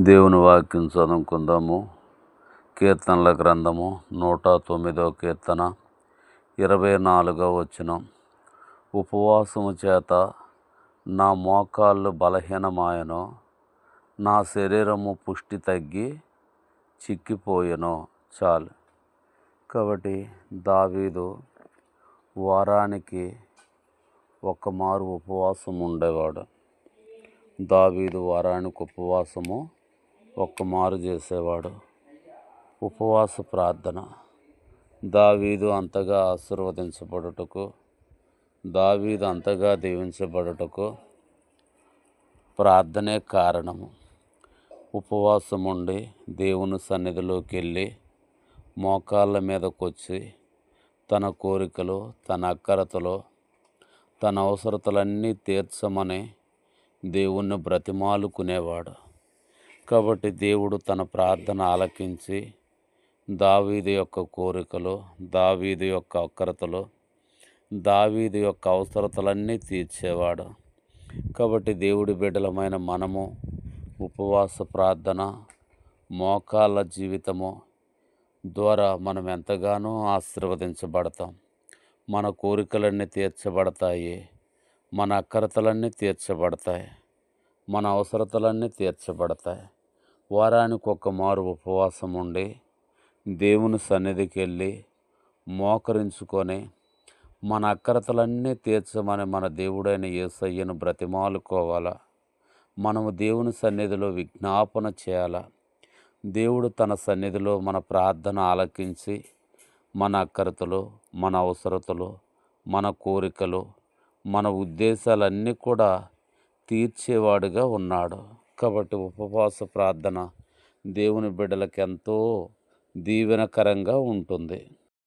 దేవుని వాక్యం చదువుకుందాము. కీర్తనల గ్రంథము నూట తొమ్మిదో కీర్తన ఇరవై నాలుగో వచనం. ఉపవాసము చేత నా మోకాళ్ళు బలహీనమాయను నా శరీరము పుష్టి తగ్గి చిక్కిపోయెను చాలు. కాబట్టి దావీదు వారానికి ఒక్క మారు ఉపవాసం ఉండేవాడు దావీదు వారానికి ఉపవాసము ఒక్క మారు చేసేవాడు. ఉపవాస ప్రార్థన. దావీదు అంతగా ఆశీర్వదించబడుటకు దావీదు అంతగా దీవించబడుటకు ప్రార్థనే కారణము. ఉపవాసం ఉండి దేవుని సన్నిధిలోకి వెళ్ళి మోకాళ్ళ మీదకొచ్చి తన కోరికలు తన అక్కరతలు తన అవసరతలన్నీ తీర్చమని దేవుణ్ణి బ్రతిమాలుకునేవాడు. కాబట్టి దేవుడు తన ప్రార్థన ఆలకించి దావీదు యొక్క కోరికలు దావీదు యొక్క అక్కరతలు దావీదు యొక్క అవసరతలన్నీ తీర్చేవాడు. కాబట్టి దేవుడి బిడ్డలమైన మనము ఉపవాస ప్రార్థన మోకాళ్ళ జీవితము ద్వారా మనం ఎంతగానో ఆశీర్వదించబడతాం. మన కోరికలన్నీ తీర్చబడతాయి మన అక్కరతలన్నీ తీర్చబడతాయి మన అవసరతలన్నీ తీర్చబడతాయి. వారానికి ఒక మారు ఉపవాసం ఉండి దేవుని సన్నిధికి వెళ్ళి మోకరించుకొని మన అక్కరతలన్నీ తీర్చమని మన దేవుడైన యేసయ్యను బ్రతిమాలుకోవాలా? మనము దేవుని సన్నిధిలో విజ్ఞాపన చేయాలా? దేవుడు తన సన్నిధిలో మన ప్రార్థన ఆలకించి మన అక్కరతలు మన అవసరతలు మన కోరికలు మన ఉద్దేశాలన్నీ కూడా తీర్చేవాడుగా ఉన్నాడు. కాబట్టి ఉపవాస ప్రార్థన దేవుని బిడ్డలకు ఎంతో దీవెనకరంగా ఉంటుంది.